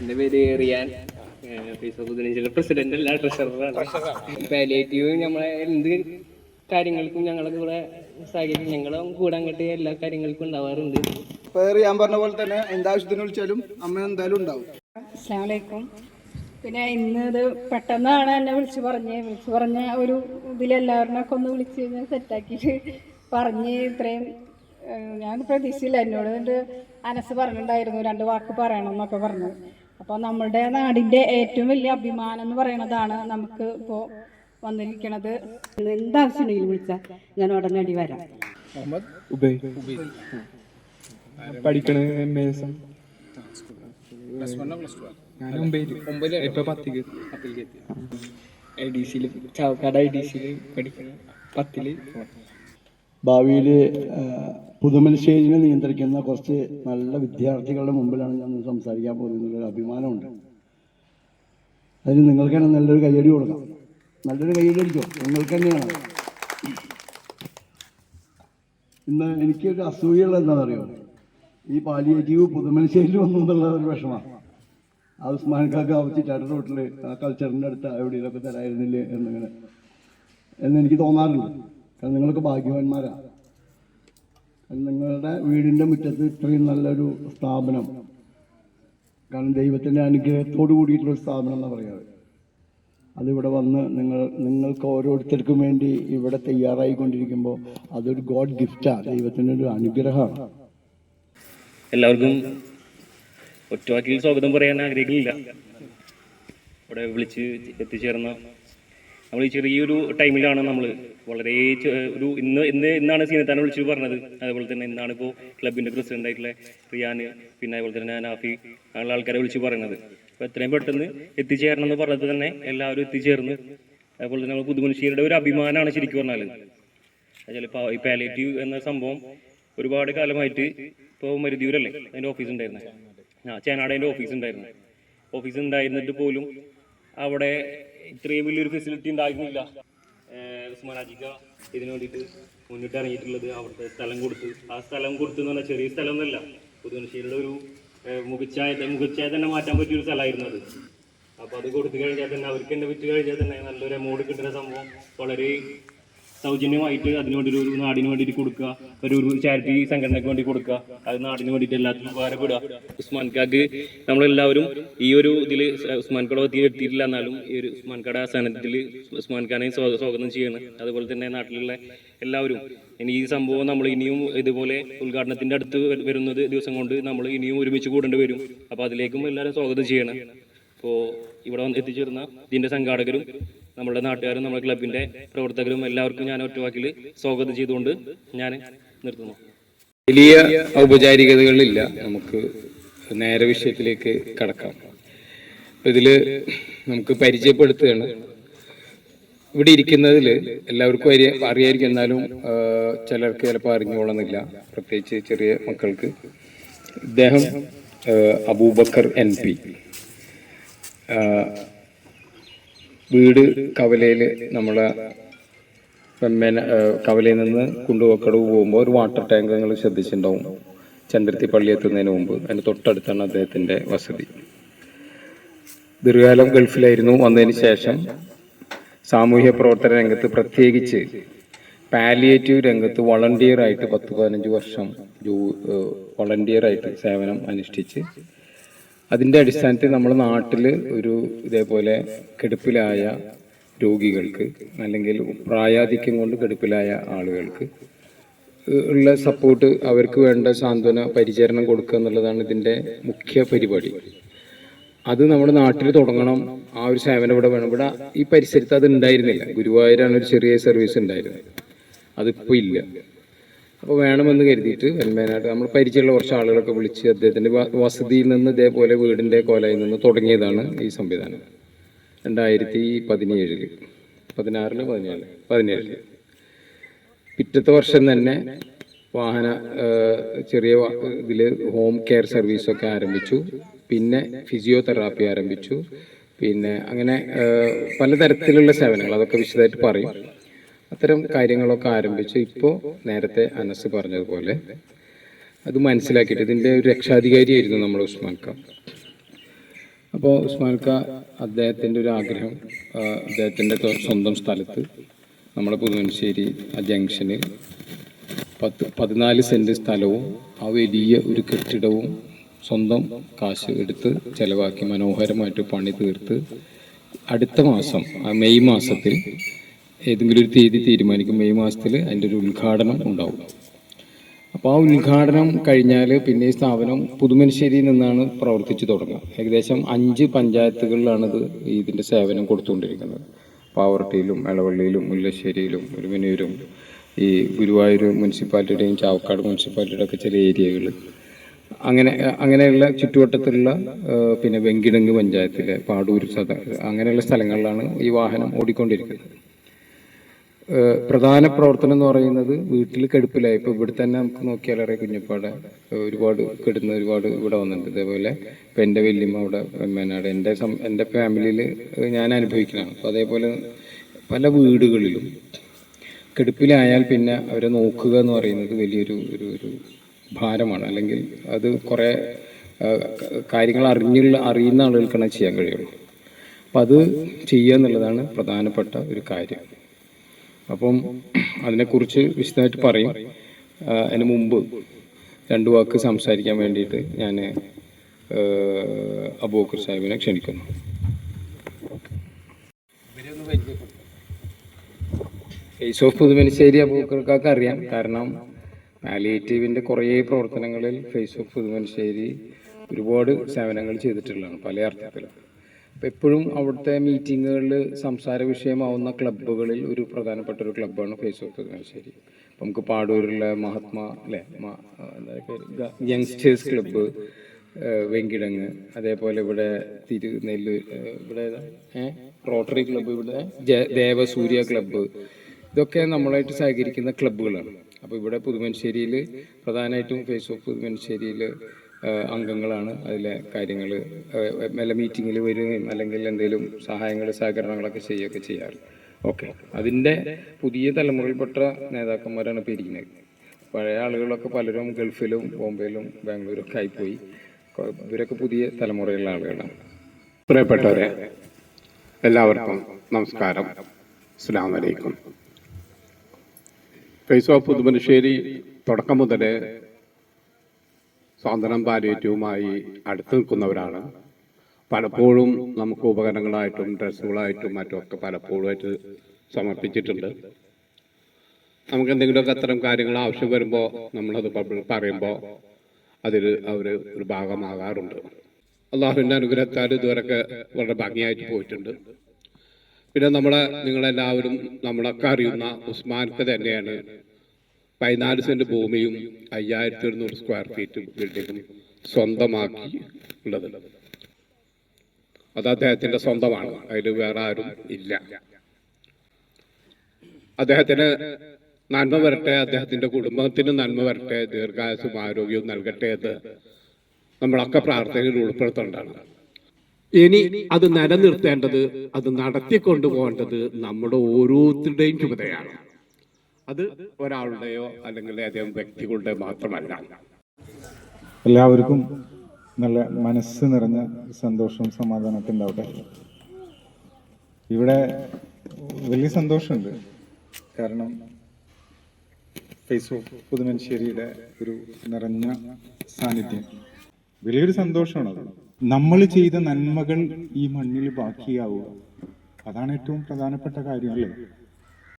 എന്റെ പേര് റിയാൻ. പ്രസിഡന്റ് അല്ല ട്രഷററാണ് പാലിയേറ്റീവ് നമ്മളെ എന്ത് കാര്യങ്ങൾക്കും ഞങ്ങളൊക്കെ ഇവിടെ സഹകരിക്കും. ഞങ്ങളും കൂടെ അങ്ങോട്ട് എല്ലാ കാര്യങ്ങൾക്കും ഉണ്ടാവാറുണ്ട്. ഇപ്പൊ ഞാൻ പറഞ്ഞ പോലെ തന്നെ എന്താവശ്യത്തിന് വിളിച്ചാലും അമ്മ എന്തായാലും ഉണ്ടാവും. അസ്ലാമലൈക്കും പിന്നെ ഇന്ന് ഇത് പെട്ടെന്നാണ് എന്നെ വിളിച്ചു പറഞ്ഞ്. വിളിച്ചു പറഞ്ഞ ഒരു ഇതിലെല്ലാവരിനൊക്കെ ഒന്ന് വിളിച്ച് കഴിഞ്ഞാൽ സെറ്റാക്കിയിട്ട് പറഞ്ഞ് ഇത്രയും ഞാൻ പ്രതീക്ഷയില്ല. എന്നോട് അനസ് പറഞ്ഞിട്ടുണ്ടായിരുന്നു രണ്ട് വാക്ക് പറയണം എന്നൊക്കെ പറഞ്ഞു. അപ്പോൾ നമ്മുടെ നാടിന്റെ ഏറ്റവും വലിയ അഭിമാനം എന്ന് പറയുന്നതാണ് നമുക്ക് ഇപ്പോൾ വന്നിരിക്കണത്. എന്താവശ്യമുണ്ടെങ്കിലും വിളിച്ചാൽ ഞാൻ ഉടനടി വരാം. പഠിക്കണ എം എസ് ഞാൻ ഒമ്പതിൽ ഇപ്പൊ പത്തിക്ക് ഐ ഡി സിയിൽ ചാവക്കാട് ഐ ഡി സിയിൽ പഠിക്കണം പത്തിൽ. ഭാവിയിൽ പുതുമനുഷ്യനെ നിയന്ത്രിക്കുന്ന കുറച്ച് നല്ല വിദ്യാർത്ഥികളുടെ മുമ്പിലാണ് ഞാൻ സംസാരിക്കാൻ പോകുന്നത് ഒരു അഭിമാനമുണ്ട്. അതിന് നിങ്ങൾക്ക് തന്നെ നല്ലൊരു കയ്യടി കൊടുക്കാം. നല്ലൊരു കയ്യടി അടിക്കോ നിങ്ങൾക്ക് തന്നെയാണ്. ഇന്ന് എനിക്കൊരു അസൂയുള്ള എന്താണെന്നറിയോ? ഈ പാലിയേറ്റീവ് പുതുമനുഷ്യയിൽ വന്നു എന്നുള്ള ഒരു വിഷമമാണ്. ആ കാക്ക വെച്ചിട്ട് റോട്ടിൽ ആ കൾച്ചറിന്റെ അടുത്ത് എവിടെയൊക്കെ തരായിരുന്നില്ലേ എന്നിങ്ങനെ. എന്ന് എനിക്ക് തോന്നാറുണ്ട് കാരണം നിങ്ങളൊക്കെ ഭാഗ്യവാന്മാരാണ് നിങ്ങളുടെ വീടിന്റെ മുറ്റത്ത് ഇത്രയും നല്ലൊരു സ്ഥാപനം കാരണം ദൈവത്തിന്റെ അനുഗ്രഹത്തോട് കൂടിയിട്ടുള്ളൊരു സ്ഥാപനം എന്നാണ് പറയാറ്. അതിവിടെ വന്ന് നിങ്ങൾ നിങ്ങൾക്ക് ഓരോരുത്തർക്കും വേണ്ടി ഇവിടെ തയ്യാറായിക്കൊണ്ടിരിക്കുമ്പോൾ അതൊരു ഗോഡ് ഗിഫ്റ്റാണ് ദൈവത്തിന്റെ ഒരു അനുഗ്രഹമാണ്. എല്ലാവർക്കും ഒറ്റവാക്കിൽ സ്വാഗതം പറയാൻ ആഗ്രഹിക്കുന്നില്ല ഇവിടെ വിളിച്ച് എത്തിച്ചേർന്ന നമ്മൾ ഈ ചെറിയൊരു ടൈമിലാണ് നമ്മൾ വളരെ ഒരു ഇന്ന് ഇന്ന് ഇന്നാണ് സീനത്താനെ വിളിച്ചു പറഞ്ഞത്. അതേപോലെ തന്നെ ഇന്നാണ് ഇപ്പോൾ ക്ലബിന്റെ പ്രസിഡന്റ് ആയിട്ടുള്ള റിയാൻ പിന്നെ അതുപോലെ തന്നെ നാഫി അങ്ങനെയുള്ള ആൾക്കാരെ വിളിച്ച് പറയുന്നത്. അപ്പോൾ എത്രയും പെട്ടെന്ന് എത്തിച്ചേരണം എന്ന് പറഞ്ഞത് തന്നെ എല്ലാവരും എത്തിച്ചേർന്ന്. അതുപോലെ തന്നെ നമ്മൾ പുതുമനുഷ്യരുടെ ഒരു അഭിമാനമാണ് ശരിക്കും പറഞ്ഞാൽ. ചിലപ്പോൾ ഈ പാലേറ്റീവ് എന്ന സംഭവം ഒരുപാട് കാലമായിട്ട് ഇപ്പോൾ മരുതിയൂരല്ലേ? അതിന്റെ ഓഫീസ് ഉണ്ടായിരുന്നത് ആ ചേനാടേന്റെ ഓഫീസ് ഉണ്ടായിരുന്നു. ഓഫീസ് ഉണ്ടായിരുന്നിട്ട് പോലും അവിടെ ഇത്രയും വലിയൊരു ഫെസിലിറ്റി ഉണ്ടായിരുന്നില്ല. ഉസ്മാനാജിക്ക ഇതിനു വേണ്ടിയിട്ട് മുന്നിട്ട് ഇറങ്ങിയിട്ടുള്ളത് അവിടുത്തെ സ്ഥലം കൊടുത്ത്. ആ സ്ഥലം കൊടുത്തു എന്ന് പറഞ്ഞാൽ ചെറിയ സ്ഥലമൊന്നുമല്ല. പുതുമനുഷ്യരുടെ ഒരു മുഖച്ചായ മുഖച്ഛായ തന്നെ മാറ്റാൻ പറ്റിയൊരു സ്ഥലമായിരുന്നു അത്. അപ്പോൾ അത് കൊടുത്തു കഴിഞ്ഞാൽ തന്നെ അവർക്ക് തന്നെ വിറ്റ് കഴിഞ്ഞാൽ തന്നെ നല്ലൊരു എമൗണ്ട് കിട്ടുന്ന സംഭവം വളരെ സൗജന്യമായിട്ട് അതിന് വേണ്ടി ഒരു നാടിന് വേണ്ടിയിട്ട് കൊടുക്കുക. ഒരു ഒരു ചാരിറ്റി സംഘടനയ്ക്ക് വേണ്ടി കൊടുക്കുക. അത് നാടിന് വേണ്ടിയിട്ട് എല്ലാത്തിനും ഉപകാരപ്പെടുക. ഉസ്മാൻ കാക്ക് നമ്മളെല്ലാവരും ഈ ഒരു ഇതിൽ ഉസ്മാൻ കാർഡ് എത്തി എത്തിയിട്ടില്ല എന്നാലും ഈ ഒരു ഉസ്മാൻ കാർഡ് ആസ്ഥാനത്തിൽ ഉസ്മാൻ ഖാനെ സ്വാഗ- സ്വാഗതം ചെയ്യണം. അതുപോലെ തന്നെ നാട്ടിലുള്ള എല്ലാവരും. ഇനി ഈ സംഭവം നമ്മൾ ഇനിയും ഇതുപോലെ ഉദ്ഘാടനത്തിന്റെ അടുത്ത് വരുന്നത് ദിവസം കൊണ്ട് നമ്മൾ ഇനിയും ഒരുമിച്ച് കൂടേണ്ടി വരും. അപ്പോൾ അതിലേക്കും എല്ലാവരും സ്വാഗതം ചെയ്യണം. അപ്പോൾ ഇവിടെ വന്ന് എത്തിച്ചേർന്ന ഇതിന്റെ സംഘാടകരും നമ്മുടെ നാട്ടുകാരും നമ്മുടെ ക്ലബിന്റെ പ്രവർത്തകരും എല്ലാവർക്കും ഞാൻ ഒറ്റവാക്കിൽ സ്വാഗതം ചെയ്തുകൊണ്ട് ഞാൻ നിർത്തുന്നു. വലിയ ഔപചാരികതകളില്ല നമുക്ക് നേരെ വിഷയത്തിലേക്ക് കടക്കാം. ഇതിൽ നമുക്ക് പരിചയപ്പെടുത്തുകയാണ്. ഇവിടെ ഇരിക്കുന്നതിൽ എല്ലാവർക്കും അറിയ അറിയായിരിക്കും എന്നാലും ചിലർക്ക് ചിലപ്പോൾ അറിഞ്ഞോളന്നില്ല പ്രത്യേകിച്ച് ചെറിയ മക്കൾക്ക്. ഇദ്ദേഹം അബൂബക്കർ എൻ പി. വീട് കവലയിൽ നമ്മളെ കവലയിൽ നിന്ന് കുണ്ടുവക്കടവ് പോകുമ്പോൾ ഒരു വാട്ടർ ടാങ്ക് നിങ്ങൾ ശ്രദ്ധിച്ചിട്ടുണ്ടാവും. ചന്ദ്രത്തി പള്ളി എത്തുന്നതിന് മുമ്പ്. അതിന് തൊട്ടടുത്താണ് അദ്ദേഹത്തിന്റെ വസതി. ദീർഘകാലം ഗൾഫിലായിരുന്നു. വന്നതിന് ശേഷം സാമൂഹ്യ പ്രവർത്തന രംഗത്ത് പ്രത്യേകിച്ച് പാലിയേറ്റീവ് രംഗത്ത് വളണ്ടിയറായിട്ട് പത്ത് പതിനഞ്ച് വർഷം വളണ്ടിയറായിട്ട് സേവനം അനുഷ്ഠിച്ച് അതിന്റെ അടിസ്ഥാനത്തിൽ നമ്മുടെ നാട്ടിൽ ഒരു ഇതേപോലെ കെടുപ്പിലായ രോഗികൾക്ക് അല്ലെങ്കിൽ പ്രായാധിക്യം കൊണ്ട് കെടുപ്പിലായ ആളുകൾക്ക് ഉള്ള സപ്പോർട്ട് അവർക്ക് വേണ്ട സാന്ത്വന പരിചരണം കൊടുക്കുക എന്നുള്ളതാണ് ഇതിന്റെ മുഖ്യ പരിപാടി. അത് നമ്മുടെ നാട്ടിൽ തുടങ്ങണം. ആ ഒരു സേവനം ഇവിടെ വേണം. ഇവിടെ ഈ പരിസരത്ത് അത് ഉണ്ടായിരുന്നില്ല. ഗുരുവായൂരാണ് ഒരു ചെറിയ സർവീസ് ഉണ്ടായിരുന്നത്. അതിപ്പോൾ ഇല്ല. അപ്പോൾ വേണമെന്ന് കരുതിയിട്ട് വെൺമേനായിട്ട് നമ്മൾ പരിചയമുള്ള കുറച്ച് ആളുകളൊക്കെ വിളിച്ച് അദ്ദേഹത്തിന്റെ വസതിയിൽ നിന്ന് ഇതേപോലെ വീടിന്റെ കോലയിൽ നിന്ന് തുടങ്ങിയതാണ് ഈ സംവിധാനം. രണ്ടായിരത്തി പതിനേഴിൽ. പതിനാറിൽ പതിനേഴ്. പതിനേഴിൽ. പിറ്റത്തെ വർഷം തന്നെ വാഹന ചെറിയ ഇതിൽ ഹോം കെയർ സർവീസൊക്കെ ആരംഭിച്ചു. പിന്നെ ഫിസിയോതെറാപ്പി ആരംഭിച്ചു. പിന്നെ അങ്ങനെ പലതരത്തിലുള്ള സേവനങ്ങൾ അതൊക്കെ വിശദമായിട്ട് പറയും. അത്തരം കാര്യങ്ങളൊക്കെ ആരംഭിച്ച് ഇപ്പോൾ നേരത്തെ അനസ് പറഞ്ഞതുപോലെ അത് മനസ്സിലാക്കിയിട്ട് ഇതിന്റെ ഒരു രക്ഷാധികാരിയായിരുന്നു നമ്മൾ ഉസ്മാൻ ഖാൻ അപ്പോൾ ഉസ്മാൻ ഉസ്മാൻക്ക അദ്ദേഹത്തിന്റെ ഒരു ആഗ്രഹം അദ്ദേഹത്തിന്റെ സ്വന്തം സ്ഥലത്ത് നമ്മുടെ പുതുമശ്ശേരി ആ ജംഗ്ഷന് പത്ത് പതിനാല് സെന്റ് സ്ഥലവും ആ വലിയ ഒരു കെട്ടിടവും സ്വന്തം കാശ് എടുത്ത് ചിലവാക്കി മനോഹരമായിട്ട് പണി തീർത്ത് അടുത്ത മാസം മെയ് മാസത്തിൽ ഏതെങ്കിലും ഒരു തീയതി തീരുമാനിക്കും മെയ് മാസത്തിൽ അതിന്റെ ഒരു ഉദ്ഘാടനം ഉണ്ടാവും. അപ്പോൾ ആ ഉദ്ഘാടനം കഴിഞ്ഞാൽ പിന്നെ ഈ സ്ഥാപനം പുതുമനുശ്ശേരിയിൽ നിന്നാണ് പ്രവർത്തിച്ചു തുടങ്ങുക. ഏകദേശം അഞ്ച് പഞ്ചായത്തുകളിലാണ് ഇത് ഇതിന്റെ സേവനം കൊടുത്തുകൊണ്ടിരിക്കുന്നത്. പാവർട്ടിയിലും എളവള്ളിയിലും മുല്ലശ്ശേരിയിലും ഒരുമനൂരും ഈ ഗുരുവായൂർ മുനിസിപ്പാലിറ്റിയുടെയും ചാവക്കാട് മുനിസിപ്പാലിറ്റിയുടെ ഒക്കെ ചില ഏരിയകൾ അങ്ങനെ അങ്ങനെയുള്ള ചുറ്റുവട്ടത്തിലുള്ള പിന്നെ വെങ്കിടങ്ങ് പഞ്ചായത്തിലെ പാടൂർ സദ അങ്ങനെയുള്ള സ്ഥലങ്ങളിലാണ് ഈ വാഹനം ഓടിക്കൊണ്ടിരിക്കുന്നത്. പ്രധാന പ്രവർത്തനം എന്ന് പറയുന്നത് വീട്ടിൽ കെടുപ്പിലായി ഇപ്പോൾ ഇവിടെ തന്നെ നമുക്ക് നോക്കിയാൽ അറിയാം കുഞ്ഞപ്പാടെ ഒരുപാട് കെടുന്ന ഒരുപാട് ഇവിടെ വന്നിട്ടുണ്ട്. അതേപോലെ ഇപ്പം എന്റെ വല്യമ്മ അവിടെ മേനാട് എന്റെ സം എന്റെ ഫാമിലിയിൽ ഞാൻ അനുഭവിക്കുന്നതാണ്. അപ്പോൾ അതേപോലെ പല വീടുകളിലും കെടുപ്പിലായാൽ പിന്നെ അവരെ നോക്കുക എന്ന് പറയുന്നത് വലിയൊരു ഒരു ഒരു ഭാരമാണ്. അല്ലെങ്കിൽ അത് കുറേ കാര്യങ്ങൾ അറിഞ്ഞുള്ള അറിയുന്ന ആളുകൾക്കാണ് ചെയ്യാൻ കഴിയുള്ളൂ. അപ്പം അത് ചെയ്യുക എന്നുള്ളതാണ് പ്രധാനപ്പെട്ട ഒരു കാര്യം. അപ്പം അതിനെക്കുറിച്ച് വിശദമായിട്ട് പറയും. അതിന് മുമ്പ് രണ്ട് വാക്ക് സംസാരിക്കാൻ വേണ്ടിയിട്ട് ഞാൻ അബൂക്കർ സാഹിബിനെ ക്ഷണിക്കുന്നു. ഫേസ് ഓഫ് പുതുമനുശ്ശേരി അബൂക്കർക്കൊക്കെ അറിയാം. കാരണം പാലിയേറ്റീവിന്റെ കുറേ പ്രവർത്തനങ്ങളിൽ ഫേസ് ഓഫ് പുതുമനുശ്ശേരി ഒരുപാട് സേവനങ്ങൾ ചെയ്തിട്ടുള്ളതാണ് പല അർത്ഥത്തിലും. എപ്പോഴും അവിടുത്തെ മീറ്റിങ്ങുകളിൽ സംസാര വിഷയമാവുന്ന ക്ലബ്ബുകളിൽ ഒരു പ്രധാനപ്പെട്ട ഒരു ക്ലബ്ബാണ് ഫേസ് ഓഫ് അപ്പം നമുക്ക് പാടൂരിലെ മഹാത്മാ അല്ലെ? Youngsters club Venkitangu. അതേപോലെ ഇവിടെ തിരുനെല്ലൂർ ഏഹ് ഇവിടെ റോട്ടറി ക്ലബ്ബ് ഇവിടെ. ദേവസൂര്യ ക്ലബ്ബ് ഇതൊക്കെ നമ്മളായിട്ട് സഹകരിക്കുന്ന ക്ലബ്ബുകളാണ് അപ്പോൾ ഇവിടെ പുതുമനശ്ശേരിയിൽ പ്രധാനമായിട്ടും ഫേസ് ഓഫ് പുതുമനുശ്ശേരിയിൽ അംഗങ്ങളാണ്. അതിലെ കാര്യങ്ങൾ വല്ല മീറ്റിങ്ങിൽ വരികയും അല്ലെങ്കിൽ എന്തെങ്കിലും സഹായങ്ങൾ സഹകരണങ്ങളൊക്കെ ചെയ്യുകയൊക്കെ ചെയ്യാറ്. ഓക്കെ. അതിന്റെ പുതിയ തലമുറയിൽപ്പെട്ട നേതാക്കന്മാരാണ് ഇപ്പോൾ ഇരിക്കുന്നത്. പഴയ ആളുകളൊക്കെ പലരും ഗൾഫിലും ബോംബെയിലും ബാംഗ്ലൂരൊക്കെ ആയിപ്പോയി. ഇവരൊക്കെ പുതിയ തലമുറയിലുള്ള ആളുകളാണ്. പ്രിയപ്പെട്ടവരെ എല്ലാവർക്കും നമസ്കാരം. അസ്സാം വലൈക്കും ഫേസ് ഓഫ് പുതുമനുശ്ശേരി തുടക്കം മുതലേ സ്വാതന്ത്ര്യം പാലിയേറ്റവുമായി അടുത്ത് നിൽക്കുന്നവരാണ്. പലപ്പോഴും നമുക്ക് ഉപകരണങ്ങളായിട്ടും ഡ്രസ്സുകളായിട്ടും മറ്റുമൊക്കെ പലപ്പോഴുമായിട്ട് സമർപ്പിച്ചിട്ടുണ്ട്. നമുക്ക് എന്തെങ്കിലുമൊക്കെ അത്തരം കാര്യങ്ങൾ ആവശ്യം വരുമ്പോൾ നമ്മളത് പറയുമ്പോൾ അതിൽ അവർ ഒരു ഭാഗമാകാറുണ്ട്. അള്ളാഹുവിന്റെ അനുഗ്രഹത്താൽ ഇതുവരെയൊക്കെ വളരെ ഭംഗിയായിട്ട് പോയിട്ടുണ്ട്. പിന്നെ നമ്മളെ നിങ്ങളെല്ലാവരും നമ്മളൊക്കെ അറിയുന്ന ഉസ്മാൻക്ക് തന്നെയാണ് പതിനാല് സെന്റ് ഭൂമിയും അയ്യായിരത്തി എഴുന്നൂറ് സ്ക്വയർ ഫീറ്റ് ബിൽഡിങ്ങും സ്വന്തമാക്കി ഉള്ളത്. അത് അദ്ദേഹത്തിന്റെ സ്വന്തമാണ്. അതിൽ വേറെ ആരും ഇല്ല. അദ്ദേഹത്തിന് നന്മ വരട്ടെ അദ്ദേഹത്തിന്റെ കുടുംബത്തിന് നന്മ വരട്ടെ ദീർഘായുസും ആരോഗ്യവും നൽകട്ടെ എന്ന് നമ്മളൊക്കെ പ്രാർത്ഥനയിൽ ഉൾപ്പെടുത്തേണ്ടതാണ്. ഇനി അത് നിലനിർത്തേണ്ടത് അത് നടത്തിക്കൊണ്ടു പോകേണ്ടത് നമ്മുടെ ഓരോരുത്തരുടെയും ചുമതലയാണ്. അത് ഒരാളുടെയോ അല്ലെങ്കിൽ അദ്ദേഹം വ്യക്തികളുടെ മാത്രമല്ല. എല്ലാവർക്കും നല്ല മനസ്സ് നിറഞ്ഞ സന്തോഷവും സമാധാനമൊക്കെ ഉണ്ടാവട്ടെ. ഇവിടെ വലിയ സന്തോഷമുണ്ട്. കാരണം ഫേസ് ഓഫ് ഒരു നിറഞ്ഞ സാന്നിധ്യം. വലിയൊരു സന്തോഷമാണ് നമ്മൾ ചെയ്ത നന്മകൾ ഈ മണ്ണിൽ ബാക്കിയാവുക. അതാണ് ഏറ്റവും പ്രധാനപ്പെട്ട കാര്യം അല്ലേ?